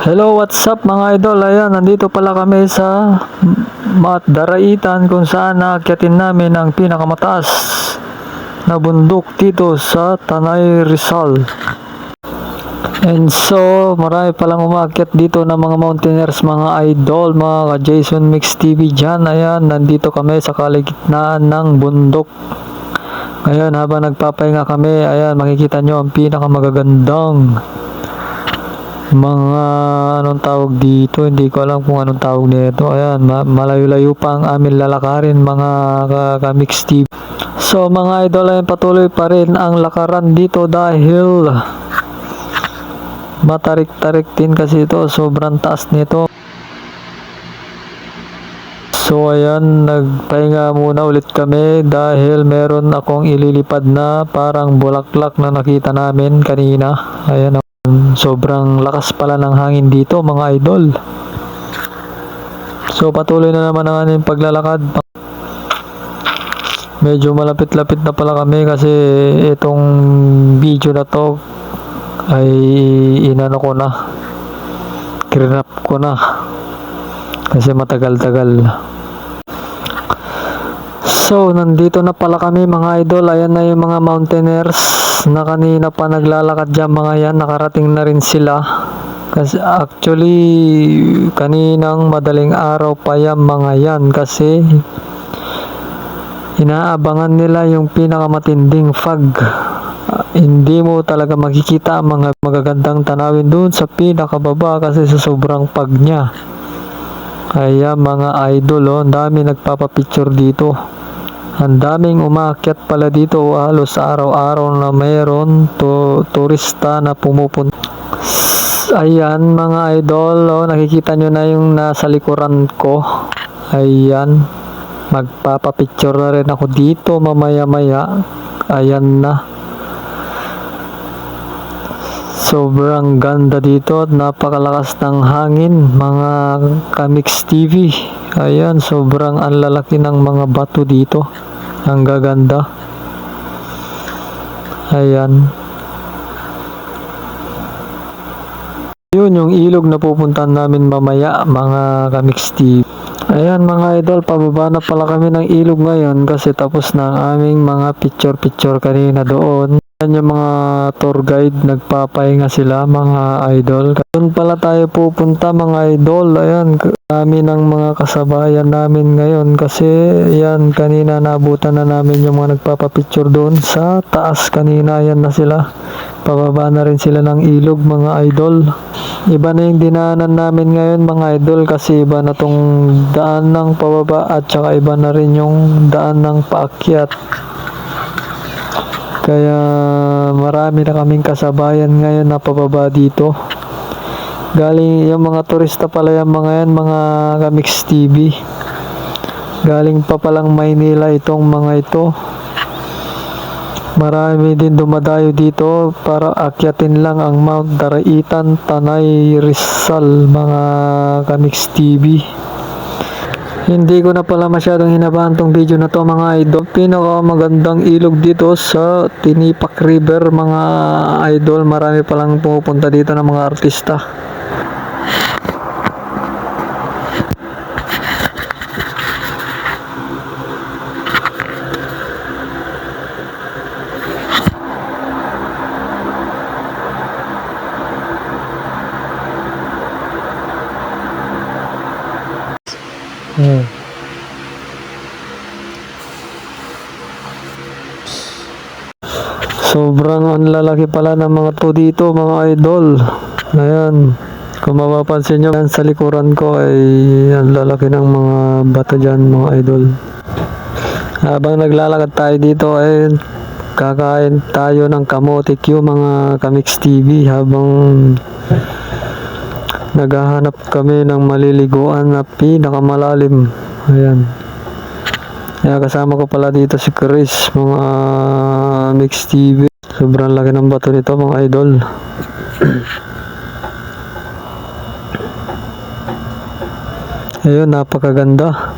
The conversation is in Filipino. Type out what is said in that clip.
Hello, what's up mga idol? Ayan, nandito pala kami sa Mat Daraitan kung saan naakyatin namin ang pinakamataas na bundok dito sa Tanay Rizal. And so, marami palang umakyat dito ng mga mountaineers, mga idol, mga ka Jason Mix TV dyan. Ayan, nandito kami sa kaligitnaan ng bundok. Ngayon, habang nagpapahinga kami, ayan, makikita nyo ang pinakamagagandang mga anong tawag dito? Hindi ko alam kung anong tawag nito. Ayan ma- malayo-layo pa ang amin lalakarin mga ka- ka-mix TV so mga idol ay patuloy pa rin ang lakaran dito dahil matarik-tarik din kasi ito. Sobrang taas nito. So ayan, nagpahinga muna ulit kami dahil meron akong ililipad na parang bulaklak na nakita namin kanina. Ayan, sobrang lakas pala ng hangin dito mga idol. So patuloy na naman ang aming paglalakad. Medyo malapit-lapit na pala kami kasi itong video na to ay inano ko na. Krinap ko na. Kasi matagal-tagal. So, nandito na pala kami mga idol. Ayan na yung mga mountaineers na kanina pa naglalakad dyan mga yan. Nakarating na rin sila. Kasi actually, kaninang madaling araw pa yan mga yan. Kasi inaabangan nila yung pinakamatinding fog. Ah, hindi mo talaga makikita ang mga magagandang tanawin doon sa pinakababa kasi sa sobrang fog niya. Kaya mga idol, oh, ang dami nagpapapicture dito. Ang daming umakyat pala dito halos araw-araw na mayroon to turista na pumupunta. Ayan mga idol, oh, nakikita nyo na yung nasa likuran ko. Ayan, magpapapicture na rin ako dito mamaya-maya. Ayan na. Sobrang ganda dito at napakalakas ng hangin mga Kamix TV. Ayan, sobrang ang lalaki ng mga bato dito. Ang gaganda. Ayan. Yun yung ilog na pupuntahan namin mamaya mga Kamix TV. Ayan mga idol, pababa na pala kami ng ilog ngayon kasi tapos na ang aming mga picture-picture kanina doon. Yung mga tour guide, nagpapahinga sila mga idol. Doon pala tayo pupunta mga idol. Ayan, kami ng mga kasabayan namin ngayon kasi yan kanina nabutan na namin yung mga nagpapapicture doon sa taas kanina. Ayan na sila. Pababa na rin sila ng ilog mga idol. Iba na yung dinaanan namin ngayon mga idol kasi iba na tong daan ng pababa at saka iba na rin yung daan ng paakyat. Kaya marami na kaming kasabayan ngayon na pababa dito. Galing yung mga turista pala yung mga yan, mga Kamix TV. Galing pa palang Maynila itong mga ito. Marami din dumadayo dito para akyatin lang ang Mount Daraitan, Tanay, Rizal, mga Kamix TV. Hindi ko na pala masyadong hinabahan tong video na to mga idol. Pinaka magandang ilog dito sa Tinipak River mga idol. Marami palang pumupunta dito ng mga artista. Hmm. Sobrang ang lalaki pala ng mga to dito mga idol. Ayan. Kung mapapansin nyo yan sa likuran ko ay ang lalaki ng mga bato dyan mga idol. Habang naglalakad tayo dito ay kakain tayo ng kamote Q mga Kamix TV habang naghahanap kami ng maliliguan na pinakamalalim. Ayan. Kaya kasama ko pala dito si Chris, mga Mix TV. Sobrang laki ng bato nito mga idol. Ayun, napakaganda.